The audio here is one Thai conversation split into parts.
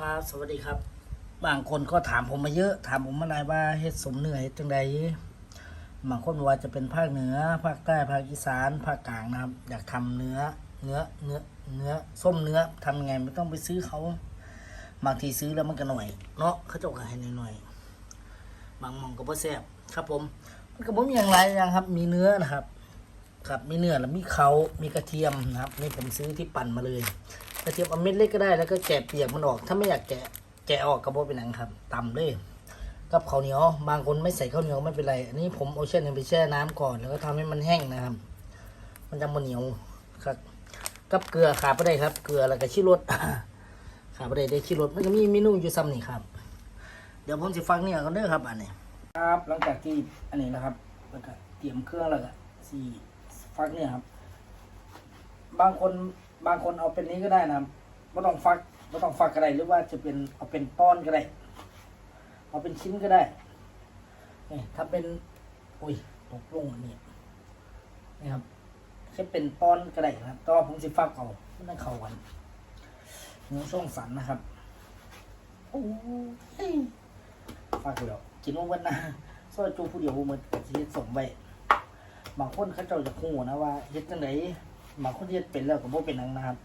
ครับ สวัสดีครับ บางคนก็ถามผมมาเยอะ ถามผมมาหลายว่าเฮ็ดสมเหนื่อยจังใดบางคนว่าจะเป็นภาคเหนือ ภาคใต้ ภาคอีสาน ภาคกลางนะครับ อยากทำเนื้อ เนื้อ เนื้อ เนื้อ ส้มเนื้อทำยังไงไม่ต้องไปซื้อเขา บางทีซื้อแล้วมันก็หน่อย เนาะเขาจะขายหน่อยบางมองก็บ่แซ่บครับ ผม มันก็บ่มีอย่างไรอย่างครับ มีเนื้อนะครับ ครับ มีเนื้อแล้วมีเขามีกระเทียมนะครับ นี่ผมซื้อที่ปั่นมาเลย กระเทียมเอาเม็ดเล็กก็ได้ แล้วก็แกะเปียกมันออก ถ้าไม่อยากแกะแกะออกกระโบเป็นหนังครับตำเลยกับข้าวเหนียว บางคนไม่ใส่ข้าวเหนียวไม่เป็นไร อันนี้ผมเอาเช่นไปแช่น้ำก่อน แล้วก็ทำให้มันแห้งนะครับ มันจะมันเหนียวครับ กับเกลือขาดไม่ได้ครับ เกลือแล้วก็ชิรสขาดไม่ได้ได้ชิรสมันก็มีเมนูอยู่ซ้ำนี่ครับ เดี๋ยวผมจะฟังเนี่ยกันเด้อครับ อันนี้ครับ หลังจากที่อันนี้นะครับแล้วก็เตรียมเครื่องแล้วก็สี่ฟักเนี่ยครับ บางคน บางคนเอาเป็นนี้ก็ได้นะครับไม่ต้องฟักไม่ต้องฟักก็ได้หรือว่าจะเป็นเอาเป็นต้อนก็ได้ เอาเป็นชิ้นก็ได้นี่ถ้าเป็นอุ้ยตกลงอันนี้นี่ครับแค่เป็นต้อนก็ได้นะครับแต่ว่าผมจะฟักเอาไม่ต้องเข้ากันเนื้อช่วงสันนะครับโอ้ยฟักเดียวกินลงวันนะซอยจูผู้เดียวมันกะทิสมไปบางคนเขาเจ้าจะคู่นะว่าเฮ็ดจังได บางคนที่เป็นแล้วก็บ่เป็นนังนะครับ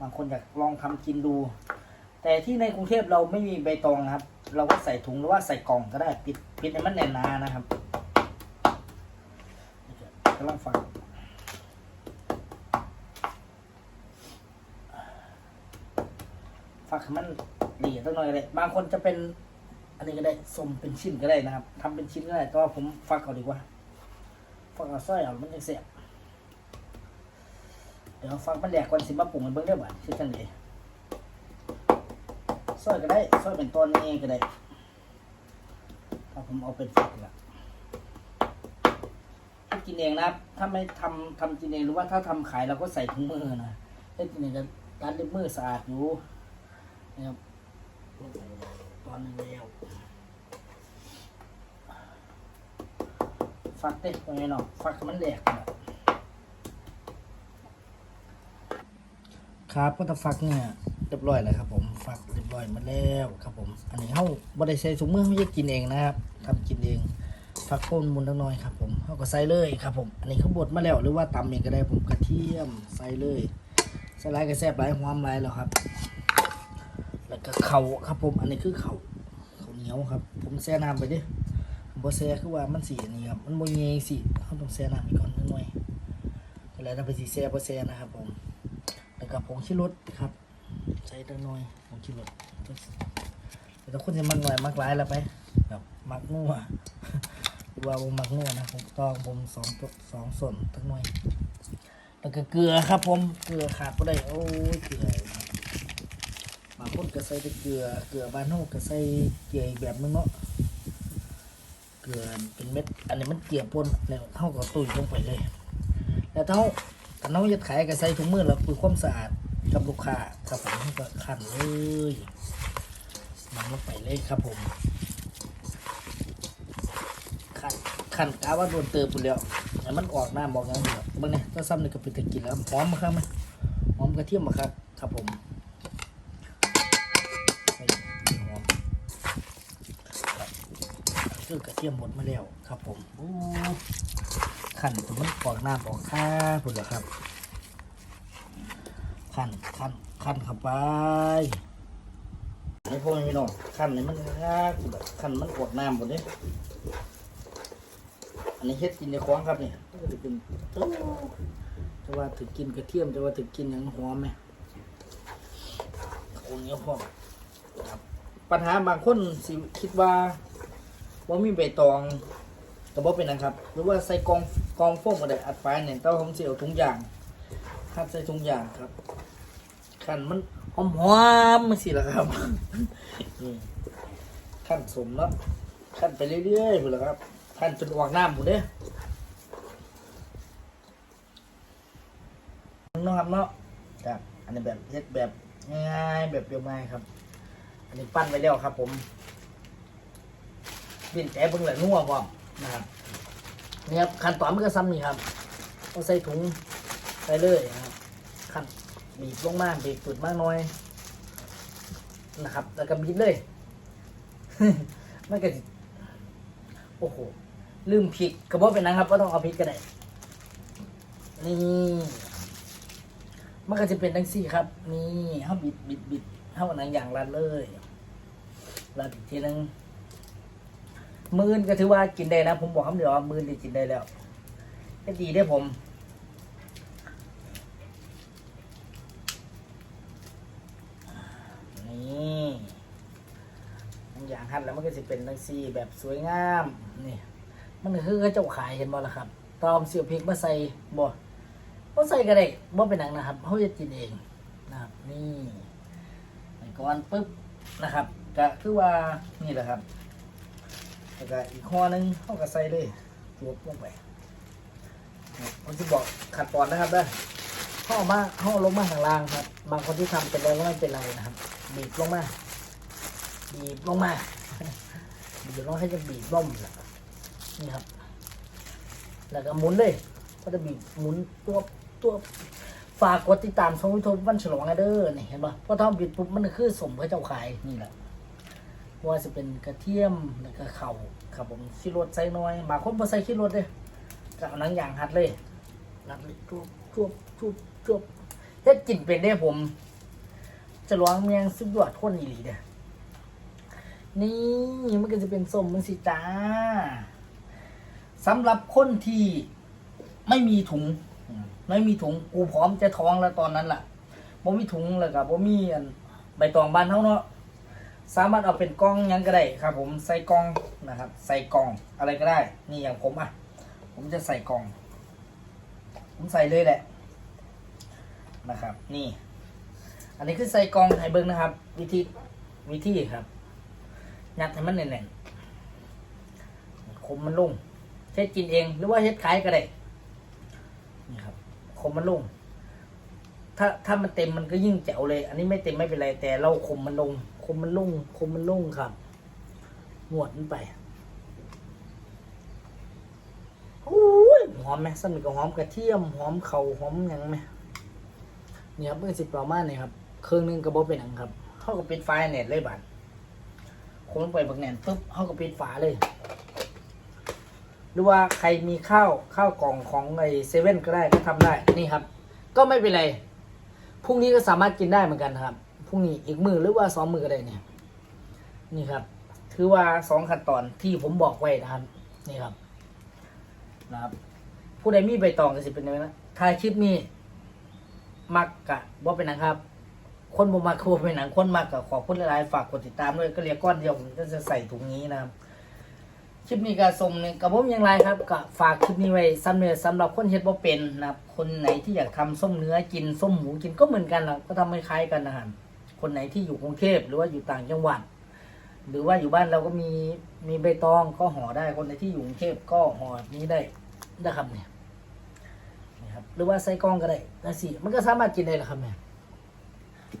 บางคนอยากลองทำกินดู แต่ที่ในกรุงเทพเราไม่มีใบตองนะครับ เราก็ใส่ถุงหรือว่าใส่กล่องก็ได้ปิดปิดให้มันแน่นหนานะครับกำลังฟังฟักมันละเอียตั้งหน่อยเลยบางคนจะเป็น อันนี้ก็ได้สมเป็นชิ้นก็ได้นะครับทำเป็นชิ้นก็ได้แต่ว่าผมฟักเอาดีกว่าฟักเอาสร้อยเอามันจะเสียบ เดี๋ยวฟังมันแหลกก่อนสิมาปรุงมันเบิ่งได้บ่คือจังไดซอยก็ได้ซอยเป็นตอนนี้ก็ได้ถ้าผมเอาเป็นฝักละถ้ากินเองนะถ้าไม่ทำทำกินเองหรือว่าถ้าทำขายเราก็ใส่ถุงมือนะถ้ากินเองก็การเล็บมือสะอาดอยู่นะครับตอนนึงแล้วฟักเต้ตรงเนาะฟักมันแหลกนะ ครับก็ตะฟักเนี่ยเรียบร้อยแล้วครับ ผมฟักเรียบร้อยมาแล้วครับผม อันนี้เขาบริใส่ถุงมือไม่ใช่กินเองนะครับทำกินเองฟักโคนมุนเล็กน้อยครับผมเขาก็ใส่เลยครับผม อันนี้เขาบดมาแล้วหรือว่าตำเองก็ได้ผมกระเทียมใส่เลยใส่ไรก็แซ่บไรหอมไรแล้วครับ แล้วก็เข่าครับผม อันนี้คือเข่าเข่าเหนียวครับ ผมแช่น้ำไปดิผมบ่แช่คือว่ามันสีนี้ครับมันบ่เงยสิเขาต้องแช่น้ำไปก่อนนิดหน่อยเวลาเราไปสีแช่บ่แช่นะครับผม แล้วก็ผงชิรสครับ ใส่ตั้งหน่อยผงชิรสแต่ถ้าคุณจะมักหน่อยมักหลายแล้วไปแบบมักนัวหรือว่าผมมักนัวนะผมต้องผมสองตัวสองส่วนตั้งหน่อยแล้วก็เกลือครับ ผมเกลือขาดก็ได้โอ้ยเกลือบางคนก็ใส่แต่เกลือเกลือบานโนก็ใส่เกลืออีกแบบนึงเนาะเกลือเป็นเม็ด อันนี้มันเกลือป่นเนี่ยเท่ากับตุ้ยลงไปเลย แล้วเท่า ถ้าน้องจะขายก็ใส่ถุงมือแล้วคือความสะอาดกับลูกค้าครับผมก็ขันเลยมันลงไปเลยครับผมขันขันกาว่าโดนเติมไปแล้วแต่มันออกหน้าบอกงั้นเดียวเบางเนี่ยถ้าซ้ำนี่ก็เป็นตะกินแล้วหอมมาครับไหมหอมกระเทียมมาครับครับผมหอมครับคือกระเทียมหมดมาแล้วครับผมโอ้ ขันผมมันปอกน้ำออกข้าพุ่นเหรอครับ ขันขันขันเข้าไปให้พวกนี้น้องขันนี่มันยากแบบขันมันออกน้ำหมดเลยอันนี้เฮ็ดกินในคล้องครับเนี่ยจะเป็นจะว่าถึงกินกระเทียมจะว่าถึงกินอย่างหอมไหมโอ้เนี้ยพ่อปัญหาบางคนสิคิดว่าว่ามีใบตอง กระบอกเป็นนะครับ หรือว่าใส่กองกองโฟมก็ได้อัดไฟเนี่ยแต่ว่าผมเสียวถุงยางคัดใส่ถุงยางครับขันมันหอมหอมๆมันสิละครับนี่ขั้นสมแล้วขั้นไปเรื่อยๆหมดแล้วครับขั้นจนออกน้ำหมดเด้เนาะครับเนาะครับอันนี้แบบเฮ็ดแบบง่ายแบบเรียบง่ายครับ อันนี้ปั้นไปแล้วครับ ผมดินแกะเบิ่งแหละนัวพร้อม นะครับนี่ครับขั้นตอนมันก็ซ้ำนี่ครับต้องใส่ถุงใส่เลยนะครับขั้นบีบลงมากบีบตุดมากน้อยนะครับ แล้วก็บิดเลยมันก็สิโอ้โหลืมพริกกระบอกเป็นนังครับก็ต้องเอาพริกก็ได้นี่มันก็จะเป็นดังสี่ครับ นี่เฮาบิดบิดบิดเฮาหนังอย่างรัดเลยรัดอีกทีนึง มือนก็ถือว่ากินได้นะ ผมบอกคำเดียวว่ามือนได้กินได้แล้วก็ดีได้ผมนี่อย่างหั่นแล้วมันก็จะเป็นดังซีแบบสวยงามนี่มันคือเจ้าขายเห็นบ่ล่ะครับตอมเสียบพริกมาใส่บ่บ่ใส่ก็ได้บ่เป็นหนังนะครับเขาจะกินเองนะครับ นี่ใส่ก้อนปึ๊บนะครับก็คือว่านี่แหละครับ แล้วก็อีกข้อหนึงเขาก็ใส่เลยตัวลงไปครับผมจะบอกขัดตอนนะครับเด้อขาเอมาขาเอลงมาข้างล่างครับ บางคนที่ทำเป็นแล้วก็ไม่เป็นไรนะครับ บีบลงมา บีบลงมา บีบลงให้จะบีบล่มแหละนี่ครับ แล้วก็หมุนเลย ก็จะบีบหมุนตัวตัวฝากกดติดตามช่องยูทูบวันฉลองนะเด้อนี่เห็นปะพอทำบิดปุ๊บมันคือสมพระเจ้าขายนี่แหละ ว่าจะเป็นกระเทียมแล้วก็เข่าครับผมขี้รสใส่น้อยบางคนบ่ใส่ขี้รสเลยก็เอาหนังอย่างหัดเลยหัดเลยจุบจุบจุบจุบเฮ็ดกินเป็นได้ผม จะร้องเมียงสุดยอดคนอีหลีเด้อนี่มันก็จะเป็นส้มมันสิจ้าสำหรับคนที่ไม่มีถุง ไม่มีถุงกูพร้อมจะท้องแล้วตอนนั้นล่ะบ่มีถุงแล้วก็บ่มีอันใบตองบ้านเฮาเนาะ สามารถเอาเป็นกล่องยังก็ได้ครับ ผมใส่กล่องนะครับ ใส่กล่องอะไรก็ได้ นี่อย่างผมอะ ผมจะใส่กล่อง ผมใส่เลยแหละนะครับ นี่ อันนี้คือใส่กล่องให้เบิ่งนะครับ วิธีวิธีครับยัดให้มันแน่นๆคมมันลงเฮ็ดกินเองหรือว่าเฮ็ดขายก็ได้นี่ครับคมมันลง ถ้าถ้ามันเต็มมันก็ยิ่งแจ๋วเลย อันนี้ไม่เต็มไม่เป็นไรแต่เราคมมันลง คมมันลงคมมันลงครับหนวดมันไปโอ้ยหอมไหมสั้นกับหอมกระเทียมหอมเข่าหอมยังไหมนี่ครับเมื่อสิบประมาณนี่ครับเครื่องหนึงกระบอกเป็นหนังครับเขาก็ปิดไฟเน็ตเลยบัดคนไปบักแน่นปุ๊บเขาก็ปิดฝาเลย หรือว่าใครมีข้าวข้าวกล่องของไอเซเว่นก็ได้ก็ทำได้นี่ครับ ก็ไม่เป็นไรพรุ่งนี้ก็สามารถกินได้เหมือนกันครับ พรุ่งนี้อีกมือหรือว่าสองมือก็ได้เนี่ย นี่ครับถือว่าสองขั้นตอนที่ผมบอกไว้นะครับ นี่ครับ นะครับ ผู้ใดมีใบตองก็สิเป็นยังไงนะถ่ายคลิปนี้ มักกะว่าเป็นหนังครับ คนบ่มักคือบ่เป็นหนังคนมักกะขอบคุณหลายๆฝากกดติดตามด้วยก็เรียกก้อนเดียวผมก็จะใส่ถุงนี้นะครับคลิปนี้ก็ส่งหนึ่งกับผมอย่างไรครับก็ฝากคลิปนี้ไว้สำเร็จสำหรับคนเฮ็ดบ่เป็นนะครับคนไหนที่อยากทำส้มเนื้อกินส้มหมูกินก็เหมือนกันนะก็ทำคล้ายๆกันนะครับ คนไหนที่อยู่กรุงเทพหรือว่าอยู่ต่างจังหวัด หรือว่าอยู่บ้านเราก็มีมีใบตองก็ห่อได้คนไหนที่อยู่กรุงเทพก็ห่อนี้ได้นะครับเนี่ยนี่ครับหรือว่าใส่กล้องก็ได้นะสิมันก็สามารถกินได้แหละครับเนี่ย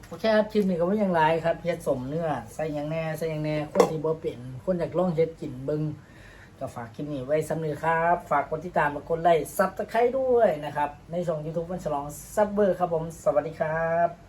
โอเคครับคลิปนี้ก็ไม่ย่างไรครับเฮ็ดสมเนื้อใส่ยังแน่ใส่ยังแน่คนที่บ่เป็นคนอยากลองเฮ็ดกินเบิ่งก็ฝากคลิปนี้ไว้สำเร็จครับ ฝากกดติดตามกดไลค์ซับสไครต์ด้วยนะครับ ในช่อง YouTube วันฉลองซับเบอร์ครับผม สวัสดีครับ